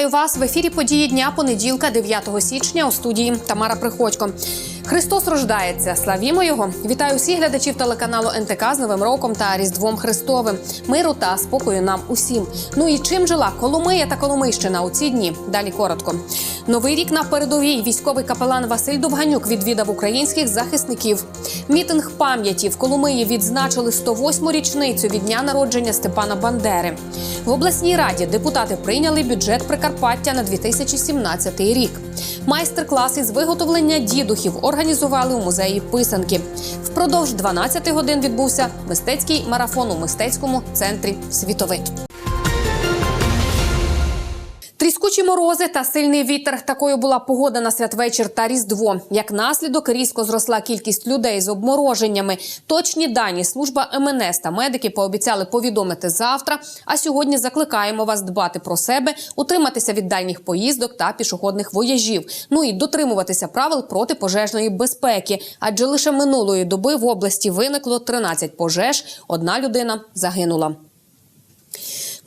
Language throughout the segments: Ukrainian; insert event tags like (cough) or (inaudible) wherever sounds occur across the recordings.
Вітаю вас в ефірі події дня понеділка, 9 січня у студії Тамара Приходько. Христос рождається. Славімо його! Вітаю всіх глядачів телеканалу НТК з Новим роком та Різдвом Христовим. Миру та спокою нам усім. Ну і чим жила Коломия та Коломийщина у ці дні? Далі коротко. Новий рік на передовій. Військовий капелан Василь Довганюк відвідав українських захисників. Мітинг пам'яті в Коломиї відзначили 108-му річницю від дня народження Степана Бандери. В обласній раді депутати прийняли бюджет Прикарпаття на 2017 рік. Майстер-клас із виготовлення дідухів організували у музеї писанки. Впродовж 12 годин відбувся мистецький марафон у мистецькому центрі Світовид. Тріскучі морози та сильний вітер. Такою була погода на святвечір та різдво. Як наслідок різко зросла кількість людей з обмороженнями. Точні дані служба МНС та медики пообіцяли повідомити завтра. А сьогодні закликаємо вас дбати про себе, утриматися від дальніх поїздок та пішохідних вояжів. Ну і дотримуватися правил протипожежної безпеки. Адже лише минулої доби в області виникло 13 пожеж. Одна людина загинула.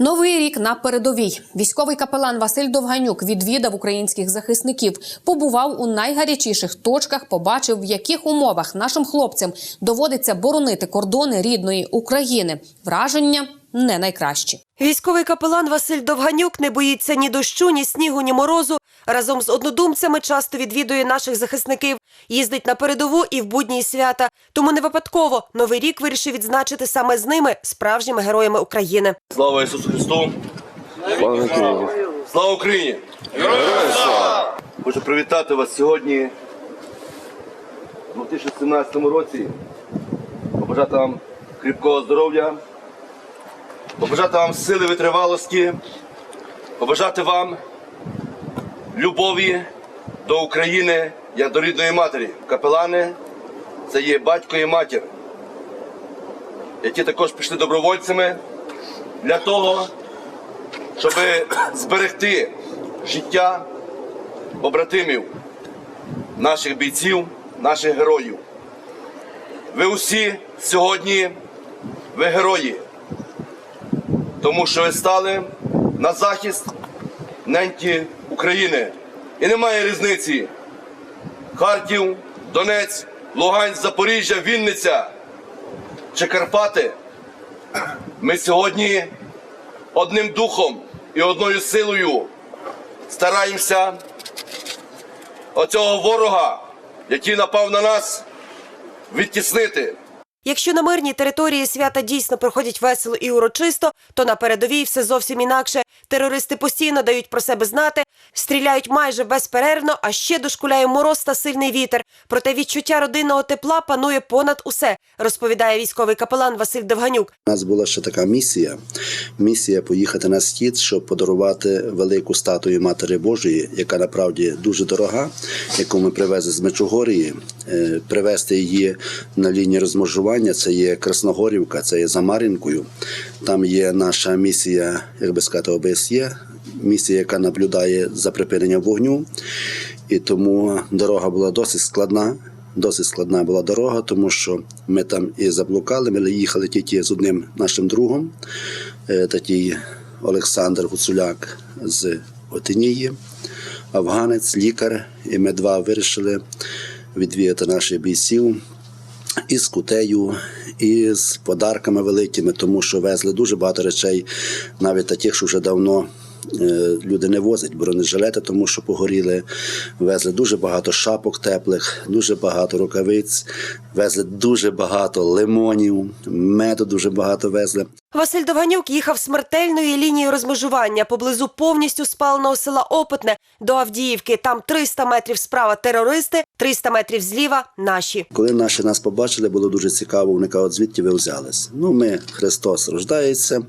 Новий рік на передовій. Військовий капелан Василь Довганюк відвідав українських захисників, побував у найгарячіших точках, побачив, в яких умовах нашим хлопцям доводиться боронити кордони рідної України. Враження не найкращі. Військовий капелан Василь Довганюк не боїться ні дощу, ні снігу, ні морозу. Разом з однодумцями часто відвідує наших захисників, їздить на передову і в будні і свята. Тому не випадково новий рік вирішив відзначити саме з ними, справжніми героями України. Слава Ісусу Христу! Слава Україні! Слава Україні! Героям слава! Хочу привітати вас сьогодні, у 2017 році. Побажати вам кріпкого здоров'я, побажати вам сили витривалості, побажати вам любові до України як до рідної матері. Капелани це є батько і матір, які також пішли добровольцями для того, щоб зберегти життя побратимів, наших бійців, наших героїв. Ви усі сьогодні ви герої, тому що ви стали на захист неньки України. І немає різниці. Харків, Донець, Луганськ, Запоріжжя, Вінниця чи Карпати. Ми сьогодні одним духом і одною силою стараємося оцього ворога, який напав на нас, відтіснити. Якщо на мирній території свята дійсно проходять весело і урочисто, то на передовій все зовсім інакше. Терористи постійно дають про себе знати, стріляють майже безперервно, а ще дошкуляє мороз та сильний вітер. Проте відчуття родинного тепла панує понад усе, розповідає військовий капелан Василь Довганюк. У нас була ще така місія. Місія поїхати на схід, щоб подарувати велику статую Матері Божої, яка направді дуже дорога, яку ми привезли з Мечугорії. Е, Привезти її на лінії розмежування. Це є Красногорівка, це є за Мар'їнкою. Там є наша місія, як би сказати, ОБСЄ, місія, яка наблюдає за припиненням вогню. І тому дорога була досить складна. Досить складна була дорога, тому що ми там і заблукали. Ми їхали тільки з одним нашим другом, е, такий Олександр Гуцуляк з Отинії, афганець, лікар. І ми два вирішили відвідати наших бійців і з кутею, і з подарками великими, тому що везли дуже багато речей, навіть таких, що вже давно е, люди не возять бронежилети, тому що погоріли. Везли дуже багато шапок теплих, дуже багато рукавиць, везли дуже багато лимонів, меду дуже багато везли. Василь Довганюк їхав смертельною лінією розмежування поблизу повністю спаленого села Опитне до Авдіївки. Там 300 метрів справа терористи, 300 метрів зліва наші. Коли наші нас побачили, було дуже цікаво. Вони кажуть, звідки ви взялись? Ну, ми Христос рождається,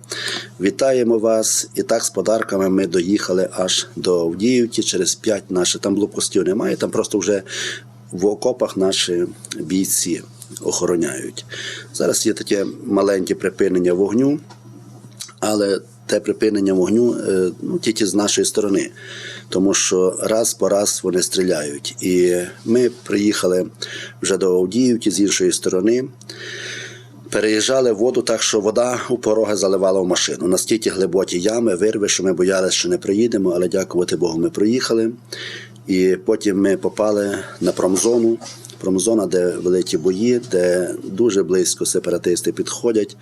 вітаємо вас. І так з подарками ми доїхали аж до Авдіївки через п'ять наших. Там блокпостів немає, там просто вже в окопах наші бійці охороняють. Зараз є таке маленьке припинення вогню, але те припинення вогню е, ну, тільки з нашої сторони, тому що раз по раз вони стріляють. І ми приїхали вже до Авдіївки з іншої сторони. Переїжджали воду так, що вода у пороги заливала в машину. Настільки глибокі ями, вирви, що ми боялися, що не проїдемо, але дякувати Богу, ми проїхали. І потім ми попали на промзону. Промзона, де великі бої, де дуже близько сепаратисти підходять.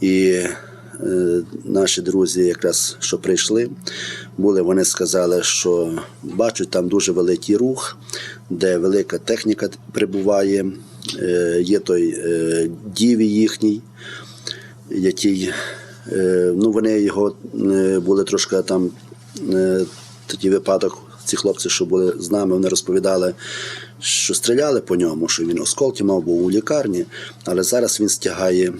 І е, наші друзі, якраз що прийшли, були, вони сказали, що бачать там дуже великий рух, де велика техніка прибуває, е, є той е, діві їхній, який ну, вони його були трошки там такий випадок. Ці хлопці, що були з нами, вони розповідали, що стріляли по ньому, що він осколки мав був у лікарні, але зараз він стягає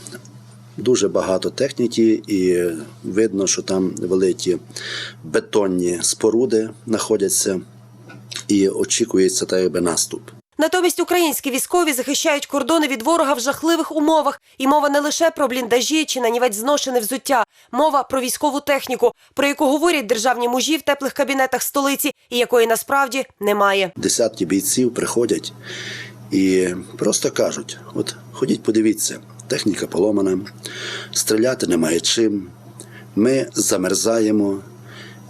дуже багато техніки, і видно, що там великі бетонні споруди знаходяться, і очікується та якби наступ. Натомість українські військові захищають кордони від ворога в жахливих умовах. І мова не лише про бліндажі чи нанівець зношене взуття. Мова про військову техніку, про яку говорять державні мужі в теплих кабінетах столиці, і якої насправді немає. Десятки бійців приходять і просто кажуть: от ходіть, подивіться, техніка поломана, стріляти немає чим. Ми замерзаємо.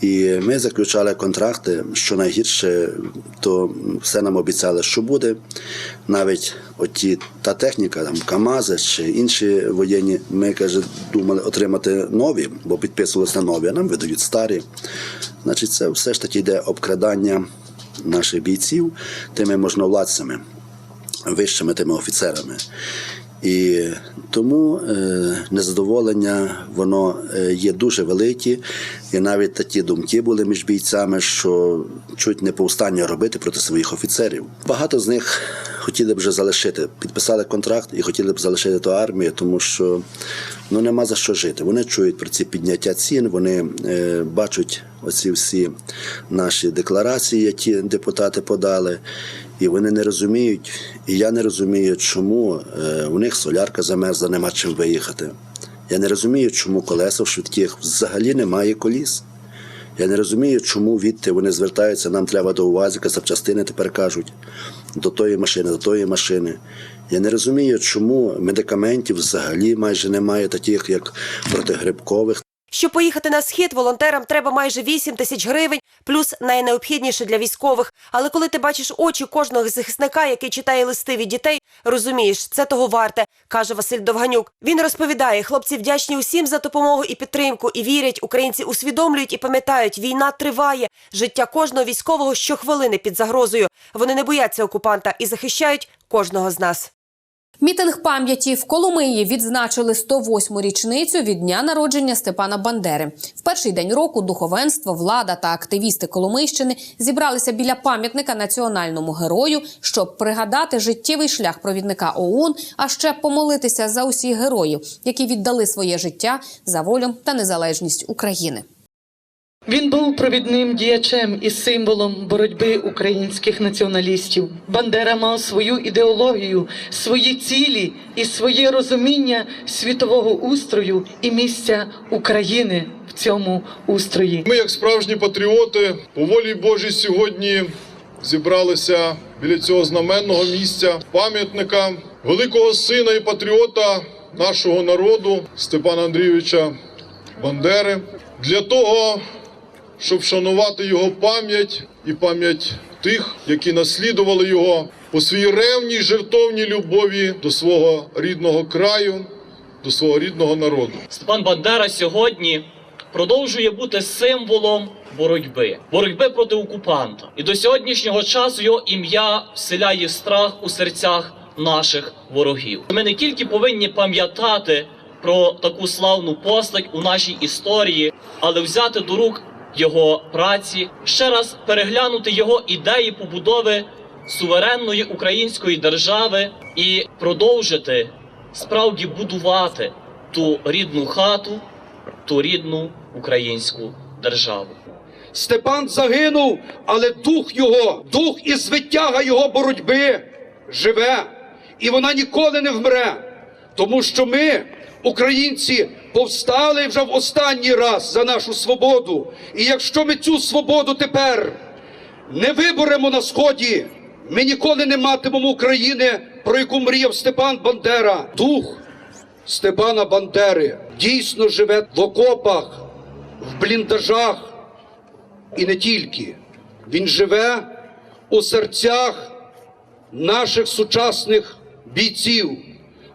І ми заключали контракти, що найгірше, то все нам обіцяли, що буде. Навіть оті та техніка, там КАМАЗи чи інші воєнні, ми каже, думали отримати нові, бо підписувалися нові, а нам видають старі. Значить, це все ж таки йде обкрадання наших бійців тими можновладцями, вищими тими офіцерами. І тому е, незадоволення воно е, є дуже велике. І навіть такі думки були між бійцями, що чуть не повстання робити проти своїх офіцерів. Багато з них хотіли б вже залишити, підписали контракт і хотіли б залишити ту армію, тому що ну нема за що жити. Вони чують про ці підняття цін, вони е, бачать оці всі наші декларації, які депутати подали. І вони не розуміють, і я не розумію, чому е, у них солярка замерзла, нема чим виїхати. Я не розумію, чому колеса в швидких взагалі немає коліс. Я не розумію, чому відти вони звертаються, нам треба до УАЗіка, запчастини тепер кажуть, до тої машини, до тої машини. Я не розумію, чому медикаментів взагалі майже немає, таких як протигрибкових. Щоб поїхати на схід, волонтерам треба майже 8 тисяч гривень, плюс найнеобхідніше для військових. Але коли ти бачиш очі кожного захисника, який читає листи від дітей, розумієш, це того варте, каже Василь Довганюк. Він розповідає, хлопці вдячні усім за допомогу і підтримку, і вірять, українці усвідомлюють і пам'ятають, війна триває. Життя кожного військового щохвилини під загрозою. Вони не бояться окупанта і захищають кожного з нас. Мітинг пам'яті в Коломиї відзначили 108-му річницю від дня народження Степана Бандери. В перший день року духовенство, влада та активісти Коломийщини зібралися біля пам'ятника національному герою, щоб пригадати життєвий шлях провідника ОУН, а ще помолитися за усіх героїв, які віддали своє життя за волю та незалежність України. Він був провідним діячем і символом боротьби українських націоналістів. Бандера мав свою ідеологію, свої цілі і своє розуміння світового устрою і місця України в цьому устрої. Ми, як справжні патріоти, по волі Божій сьогодні зібралися біля цього знаменного місця пам'ятника великого сина і патріота нашого народу Степана Андрійовича Бандери для того, щоб вшанувати його пам'ять і пам'ять тих, які наслідували його по своїй ревній жертовній любові до свого рідного краю, до свого рідного народу. Степан Бандера сьогодні продовжує бути символом боротьби, боротьби проти окупанта. І до сьогоднішнього часу його ім'я вселяє страх у серцях наших ворогів. Ми не тільки повинні пам'ятати про таку славну постать у нашій історії, але взяти до рук його праці, ще раз переглянути його ідеї побудови суверенної української держави і продовжити справді будувати ту рідну хату, ту рідну українську державу. Степан загинув, але дух його, дух і звитяга його боротьби живе, і вона ніколи не вмре. Тому що ми, українці, повстали вже в останній раз за нашу свободу. І якщо ми цю свободу тепер не виборемо на сході, ми ніколи не матимемо України, про яку мріяв Степан Бандера. Дух Степана Бандери дійсно живе в окопах, в бліндажах і не тільки. Він живе у серцях наших сучасних бійців,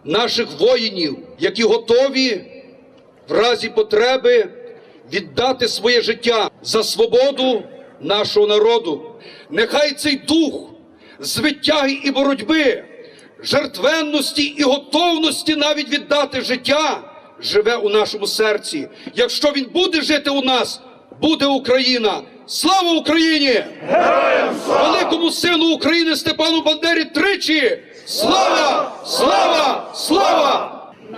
наших воїнів, які готові в разі потреби віддати своє життя за свободу нашого народу. Нехай цей дух звитяги і боротьби, жертвенності і готовності навіть віддати життя живе у нашому серці. Якщо він буде жити у нас, буде Україна. Слава Україні! Героям слава! Великому сину України Степану Бандері тричі! Слава! Слава! Слава!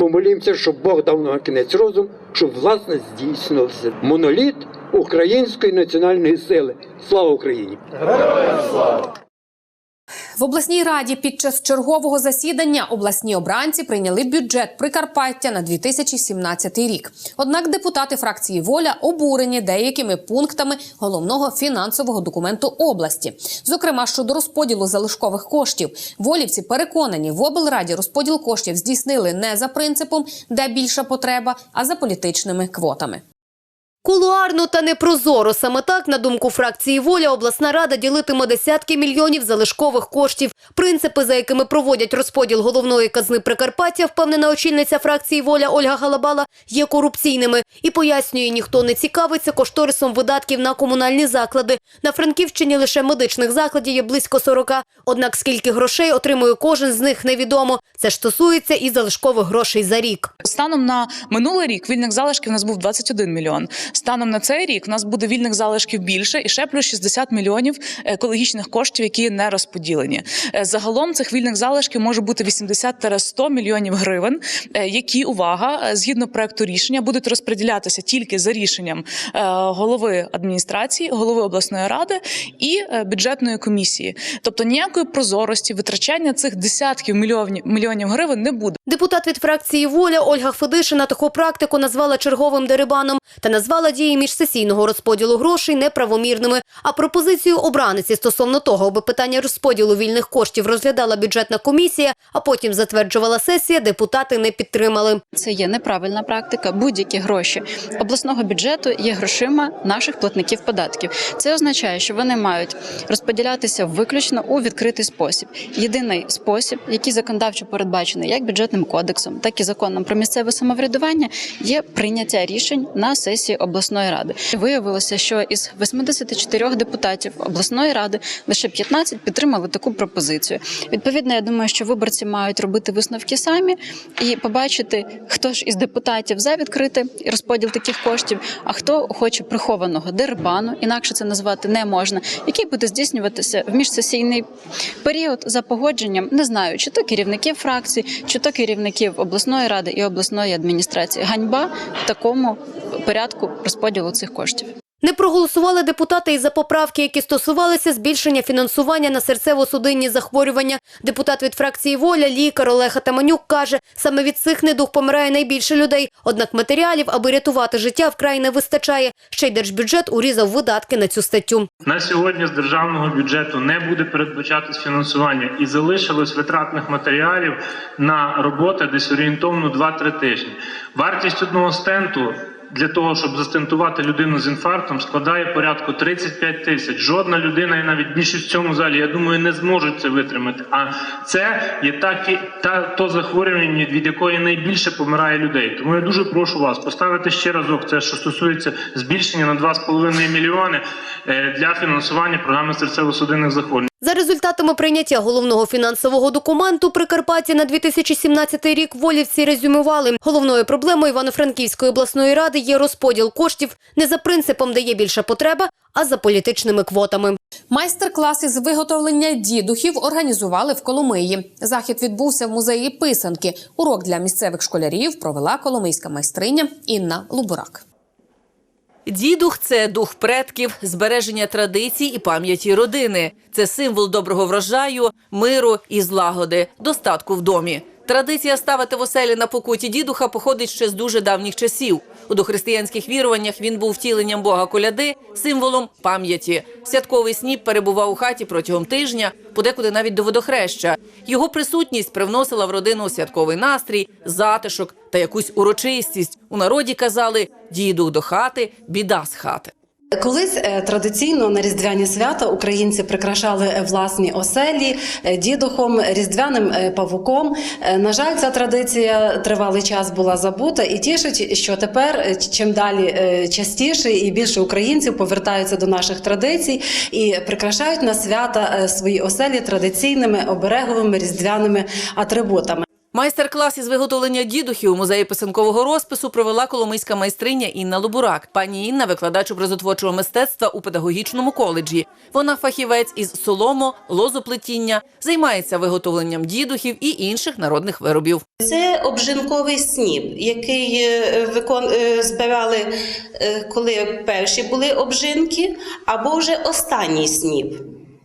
помолімося, щоб Бог дав нам кінець розум, щоб власне здійснився моноліт української національної сили. Слава Україні! В обласній раді під час чергового засідання обласні обранці прийняли бюджет Прикарпаття на 2017 рік. Однак депутати фракції Воля обурені деякими пунктами головного фінансового документу області, зокрема щодо розподілу залишкових коштів. Волівці переконані, в облраді розподіл коштів здійснили не за принципом, де більша потреба, а за політичними квотами. Кулуарно та непрозоро. Саме так, на думку фракції «Воля», обласна рада ділитиме десятки мільйонів залишкових коштів. Принципи, за якими проводять розподіл головної казни Прикарпаття, впевнена очільниця фракції «Воля» Ольга Галабала, є корупційними. І пояснює, ніхто не цікавиться кошторисом видатків на комунальні заклади. На Франківщині лише медичних закладів є близько 40. Однак скільки грошей отримує кожен з них, невідомо. Це ж стосується і залишкових грошей за рік. Станом на минулий рік вільних залишків у нас був 21 мільйон. Станом на цей рік у нас буде вільних залишків більше і ще плюс 60 мільйонів екологічних коштів, які не розподілені. Е, Загалом цих вільних залишків може бути 80-100 мільйонів гривень, е, які увага е, згідно проекту рішення будуть розподілятися тільки за рішенням голови адміністрації, голови обласної ради і бюджетної комісії. Тобто ніякої прозорості витрачання цих десятків мільйонів мільйонів гривень не буде. Депутат від фракції «Воля» Ольга Федишина таку практику назвала черговим дерибаном та назвала дії міжсесійного розподілу грошей неправомірними. А пропозицію обраниці стосовно того, аби питання розподілу вільних коштів розглядала бюджетна комісія, а потім затверджувала сесія, депутати не підтримали. Це є неправильна практика. Будь-які гроші обласного бюджету є грошима наших платників податків. Це означає, що вони мають розподілятися виключно у відкритий спосіб. Єдиний спосіб, який законодавчо передбачений як бюджетним кодексом, так і законом про місцеве самоврядування, є прийняття рішень на сесії обласної ради. Виявилося, що із 84 депутатів обласної ради лише 15 підтримали таку пропозицію. Відповідно, я думаю, що виборці мають робити висновки самі і побачити, хто ж із депутатів за відкритий розподіл таких коштів, а хто хоче прихованого дербану, інакше це назвати не можна, який буде здійснюватися в міжсесійний період за погодженням. Не знаю, чи то керівників фракцій, чи то керівників обласної ради і обласної адміністрації. Ганьба в такому порядку розподілу цих коштів. Не проголосували депутати і за поправки, які стосувалися збільшення фінансування на серцево-судинні захворювання. Депутат від фракції «Воля», лікар Олег Атаманюк каже, саме від цих недуг помирає найбільше людей. Однак матеріалів, аби рятувати життя, вкрай не вистачає. Ще й держбюджет урізав видатки на цю статтю. На сьогодні з державного бюджету не буде передбачатись фінансування і залишилось витратних матеріалів на роботи десь орієнтовно 2-3 тижні. Вартість одного стенту для того, щоб застентувати людину з інфарктом, складає порядку 35 тисяч. Жодна людина, і навіть більшість в цьому залі, я думаю, не зможуть це витримати. А це є такі та то захворювання, від якої найбільше помирає людей. Тому я дуже прошу вас поставити ще разок це, що стосується збільшення на 2,5 мільйони е, для фінансування програми серцево-судинних захворювань. За результатами прийняття головного фінансового документу Прикарпаття на 2017 рік волівці резюмували. Головною проблемою Івано-Франківської обласної ради є розподіл коштів не за принципом, де є більша потреба, а за політичними квотами. Майстер-клас із виготовлення дідухів організували в Коломиї. Захід відбувся в музеї писанки. Урок для місцевих школярів провела коломийська майстриня Інна Лубурак. Дідух це дух предків, збереження традицій і пам'яті родини. Це символ доброго врожаю, миру і злагоди, достатку в домі. Традиція ставити в оселі на покуті дідуха походить ще з дуже давніх часів. У дохристиянських віруваннях він був втіленням Бога коляди, символом пам'яті. Святковий сніп перебував у хаті протягом тижня, подекуди навіть до водохреща. Його присутність привносила в родину святковий настрій, затишок та якусь урочистість. У народі казали дійду до хати, біда з хати». Колись е, традиційно на різдвяні свята українці прикрашали е, власні оселі е, дідухом, різдвяним павуком. На жаль, ця традиція тривалий час була забута і тішить, що тепер чим далі частіше і більше українців повертаються до наших традицій і прикрашають на свята свої оселі традиційними обереговими різдвяними атрибутами. Майстер-клас із виготовлення дідухів у музеї писанкового розпису провела коломийська майстриня Інна Лубурак. Пані Інна викладач образотворчого мистецтва у педагогічному коледжі. Вона фахівець із солому, лозоплетіння, займається виготовленням дідухів і інших народних виробів. Це обжинковий сніп, який е, викон... е, збирали, е, коли перші були обжинки, або вже останній сніп.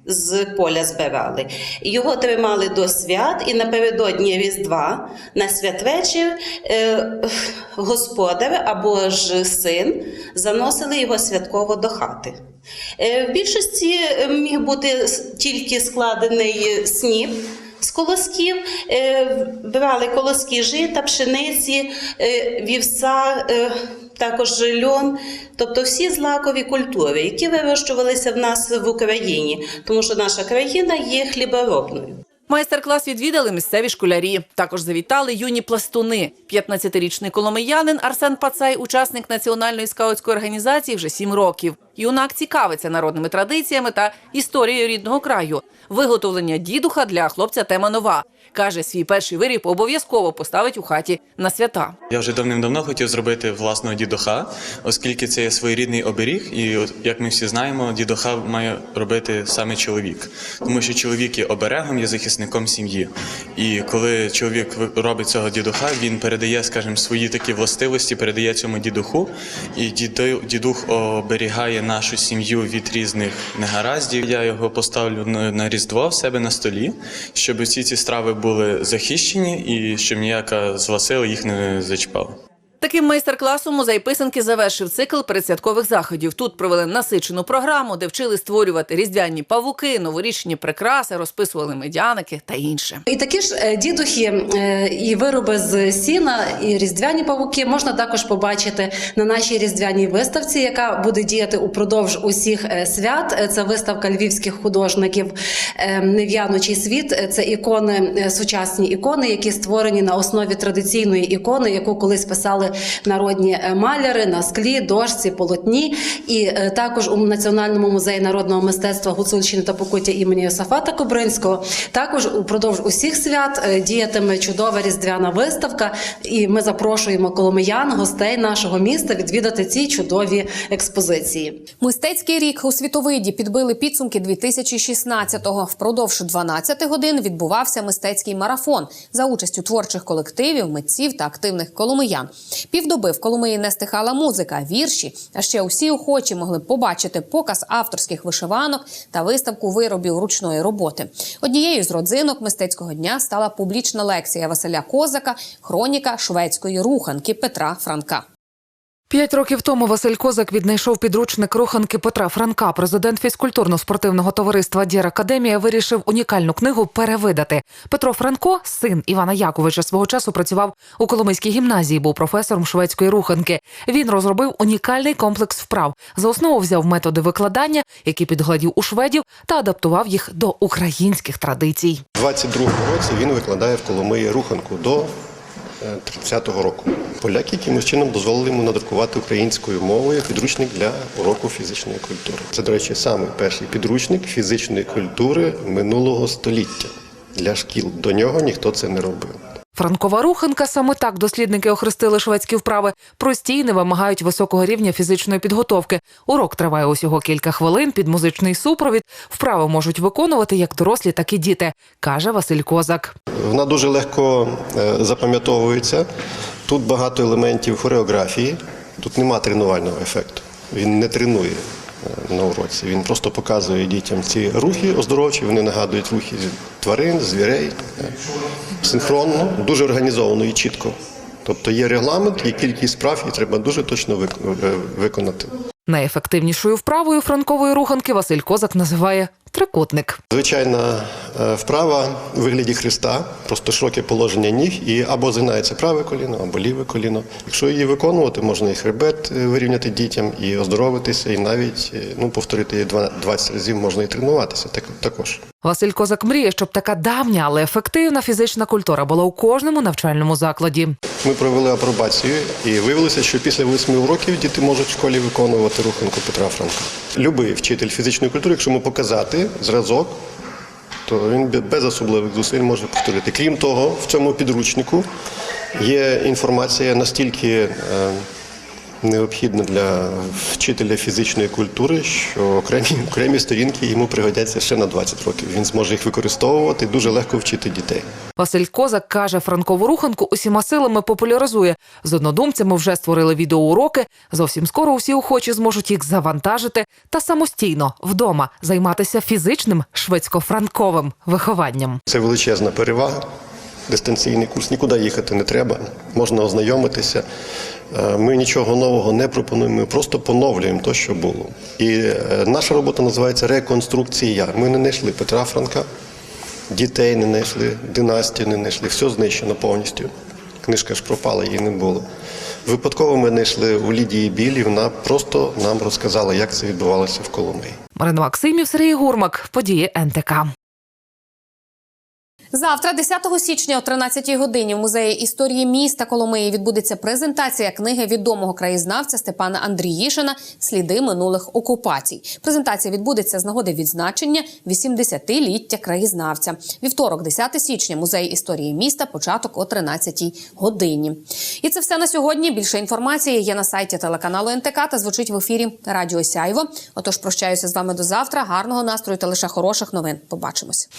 З поля збирали. Його тримали до свят, і напередодні Різдва на святвечір е, господар або ж син заносили його святково до хати. Е, в більшості е, міг бути тільки складений сніп з колосків, е, брали колоски жита, пшениці, е, вівса, е, також льон, тобто всі злакові культури, які вирощувалися в нас в Україні, тому що наша країна є хліборобною. Майстер-клас відвідали місцеві школярі. Також завітали юні пластуни. 15-річний коломиянин Арсен Пацай, учасник національної скаутської організації, вже сім років. Юнак цікавиться народними традиціями та історією рідного краю. Виготовлення дідуха для хлопця тема нова. Каже, свій перший виріб обов'язково поставить у хаті на свята. Я вже давним-давно хотів зробити власного дідуха, оскільки це є своєрідний оберіг, і як ми всі знаємо, дідуха має робити саме чоловік, тому що чоловік є оберегом, є захисником сім'ї. І коли чоловік робить цього дідуха, він передає, скажімо, свої такі властивості, передає цьому дідуху, і дідух оберігає нашу сім'ю від різних негараздів. Я його поставлю на різдво в себе на столі, щоб всі ці страви були захищені і щоб ніяка з сила їх не зачіпала. Таким майстер-класом музей писанки завершив цикл передсвяткових заходів. Тут провели насичену програму, де вчили створювати різдвяні павуки, новорічні прикраси, розписували медяники та інше. І такі ж е, дідухи е, і вироби з сіна, і різдвяні павуки можна також побачити на нашій різдвяній виставці, яка буде діяти упродовж усіх е, свят. Це виставка львівських художників Нев'яночий світ. Це ікони, сучасні ікони, які створені на основі традиційної ікони, яку колись писали народні е, маляри на склі, дошці, полотні. І е, також у Національному музеї народного мистецтва Гуцульщини та Покуття імені Йосафата Кобринського також упродовж усіх свят е, діятиме чудова різдвяна виставка. І ми запрошуємо коломиян, гостей нашого міста відвідати ці чудові експозиції. Мистецький рік у світовиді підбили підсумки 2016-го. Впродовж 12 годин відбувався мистецький марафон за участю творчих колективів, митців та активних коломиян. Півдоби в Коломиї не стихала музика, вірші. А ще усі охочі могли побачити показ авторських вишиванок та виставку виробів ручної роботи. Однією з родзинок мистецького дня стала публічна лекція Василя Козака, хроніка шведської руханки Петра Франка. П'ять років тому Василь Козак віднайшов підручник руханки Петра Франка. Президент фізкультурно-спортивного товариства Дір Академія вирішив унікальну книгу перевидати. Петро Франко, син Івана Яковича, свого часу працював у Коломийській гімназії, був професором шведської руханки. Він розробив унікальний комплекс вправ. За основу взяв методи викладання, які підгладів у шведів, та адаптував їх до українських традицій. У 22-му році він викладає в Коломиї руханку до 30-го року. Поляки якимось чином дозволили йому надрукувати українською мовою підручник для уроку фізичної культури. Це, до речі, самий перший підручник фізичної культури минулого століття для шкіл. До нього ніхто це не робив. Франкова руханка саме так дослідники охрестили шведські вправи. Прості й не вимагають високого рівня фізичної підготовки. Урок триває усього кілька хвилин під музичний супровід. Вправи можуть виконувати як дорослі, так і діти, каже Василь Козак. Вона дуже легко е, запам'ятовується. Тут багато елементів хореографії, тут нема тренувального ефекту. він не тренує на уроці. Він просто показує дітям ці рухи оздоровчі, вони нагадують рухи тварин, звірей, синхронно, дуже організовано і чітко. Тобто є регламент, є кількість справ, і треба дуже точно е, виконати. Найефективнішою вправою франкової руханки Василь Козак називає трикутник. Звичайна е, вправа у вигляді хреста, просто широке положення ніг, і або згинається праве коліно, або ліве коліно. Якщо її виконувати, можна і хребет е, вирівняти дітям, і оздоровитися, і навіть е, ну, повторити її два- 20 разів можна і тренуватися так, також. Василь Козак мріє, щоб така давня, але ефективна фізична культура була у кожному навчальному закладі. Ми провели апробацію і виявилося, що після восьми уроків діти можуть в школі виконувати руханку Петра Франка. Любий вчитель фізичної культури, якщо йому показати зразок, то він без особливих зусиль може повторити. Крім того, в цьому підручнику є інформація настільки необхідна для вчителя фізичної культури, що окремі, (laughs) окремі сторінки йому пригодяться ще на 20 років. Він зможе їх використовувати дуже легко вчити дітей. Василь Козак каже, франкову руханку усіма силами популяризує. З однодумцями вже створили відеоуроки. Зовсім скоро усі охочі зможуть їх завантажити та самостійно вдома займатися фізичним шведсько-франковим вихованням. Це величезна перевага. Дистанційний курс нікуди їхати не треба, можна ознайомитися. Е, Ми нічого нового не пропонуємо, ми просто поновлюємо те, що було. І е, наша робота називається реконструкція. Ми не знайшли Петра Франка, дітей не знайшли, династію не знайшли, все знищено повністю. Книжка ж пропала, її не було. Випадково ми знайшли у Лідії Білі, вона просто нам розказала, як це відбувалося в Коломиї. Марина Максимів, Сергій Гурмак. Події НТК. Завтра, 10 січня о 13-й годині, в музеї історії міста Коломиї відбудеться презентація книги відомого краєзнавця Степана Андріїшина Сліди минулих окупацій. Презентація відбудеться з нагоди відзначення 80-ліття краєзнавця. Вівторок, 10 січня, музей історії міста. Початок о 13 годині. І це все на сьогодні. Більше інформації є на сайті телеканалу НТК та звучить в ефірі Радіо Сяйво. Отож, прощаюся з вами до завтра. Гарного настрою та лише хороших новин. Побачимось.